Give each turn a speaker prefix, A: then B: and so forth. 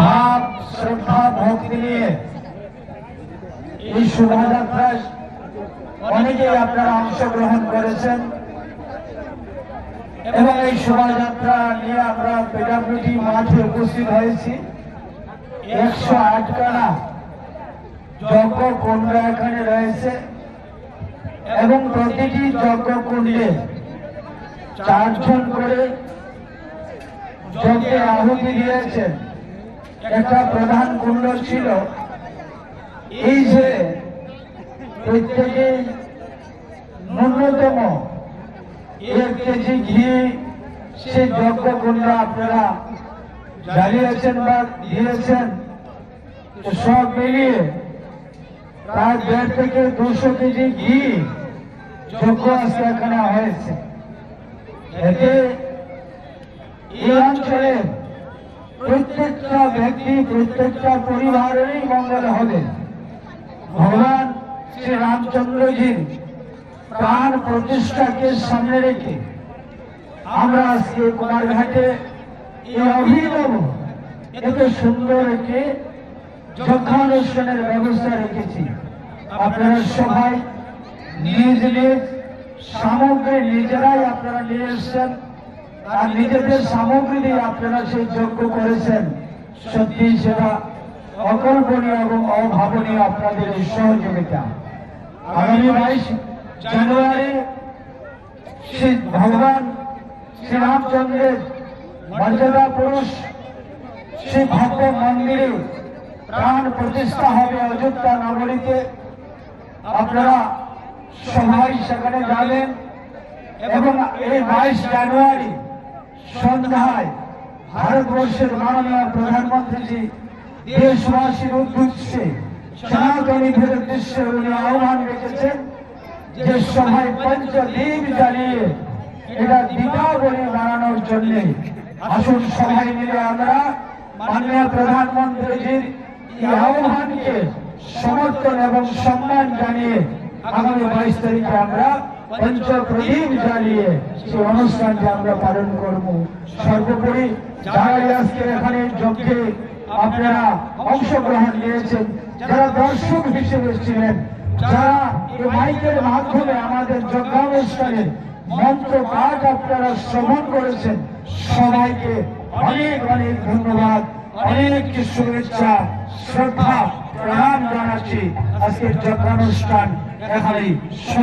A: ভাব, শ্রদ্ধা, ভক্তি নিয়ে এই শোভাযাত্রায় অনেকেই আপনারা অংশগ্রহণ করেছেন। এবং এই শোভাযাত্রা নিয়ে আমরা পেটাপুটি মাঠে উপস্থিত হয়েছি। একশো আটখানা যজ্ঞ কুণ্ড এখানে রয়েছে। এবং প্রতিটি যজ্ঞ কুণ্ডে চারজন করে যজ্ঞে আহুতি দিয়েছেন। একটা প্রধান কুণ্ড ছিল এই যে প্রত্যেকে ন্যূনতম এক কেজি ঘি, সে যজ্ঞ কুণ্ড আপনারা জ্বালিয়েছেন বা দিয়েছেন। সব মিলিয়ে প্রায় দেড় থেকে দুশো কেজি ঘি যজ্ঞ আজকে এখানে হয়েছে। এতে এই অঞ্চলে প্রত্যেকটা ব্যক্তি, প্রত্যেকটা পরিবারেরই মঙ্গল হবে। ভগবান শ্রী রামচন্দ্রজির প্রাণ প্রতিষ্ঠাকে সামনে রেখে আমরা আজকে কুমারঘাটে এই অভিনব, এত সুন্দর একটি যজ্ঞানুষ্ঠানের ব্যবস্থা রেখেছি। আপনারা সবাই নিজ নিজ সামগ্রী নিজেরাই আপনারা নিয়ে এসছেন। আর নিজেদের সামগ্রী দিয়ে আপনারা সেই যজ্ঞ করেছেন। সত্যি সেটা অকল্পনীয় এবং অভাবনীয় আপনাদের সহযোগিতা। আগামী বাইশ জানুয়ারি শ্রী ভগবান শ্রীরামচন্দ্রের মর্যাদা পুরুষ শ্রী ভব্য মন্দিরে প্রাণ প্রতিষ্ঠা হবে অযোধ্যা নগরীতে। আপনারা সবাই সেখানে যাবেন। এবং এই বাইশ জানুয়ারি সন্ধ্যায় ভারতবর্ষের মাননীয় প্রধানমন্ত্রীজি দেশবাসীর উদ্দেশ্যে সনাতনীদের উদ্দেশ্যে উনি আহ্বান রেখেছেন যে সবাই পঞ্চদীপ জ্বালিয়ে এটা দীপাবলি বানানোর জন্য। আসুন সবাই মিলে আমরা মাননীয় প্রধানমন্ত্রীজির আহ্বানকে সমর্থন এবং সম্মান জানিয়ে আগামী বাইশ তারিখে আমরা পঞ্চ প্রদীপ জ্বালিয়ে সেই অনুষ্ঠানটি আমরা পালন করব, সর্বোপরি যারা আজকে এখানে যজ্ঞে আপনারা অংশগ্রহণ নিয়েছেন, যারা দর্শক হিসেবে ছিলেন, যারা এই মাইকের মাধ্যমে আমাদের যজ্ঞানুষ্ঠানে মন্ত্র পাঠ আপনারা শ্রবণ করেছেন, সবাইকে অনেক অনেক ধন্যবাদ, অনেক শুভেচ্ছা, শ্রদ্ধা প্রণাম জানাচ্ছি আজকের যজ্ঞানুষ্ঠান সমাপ্ত।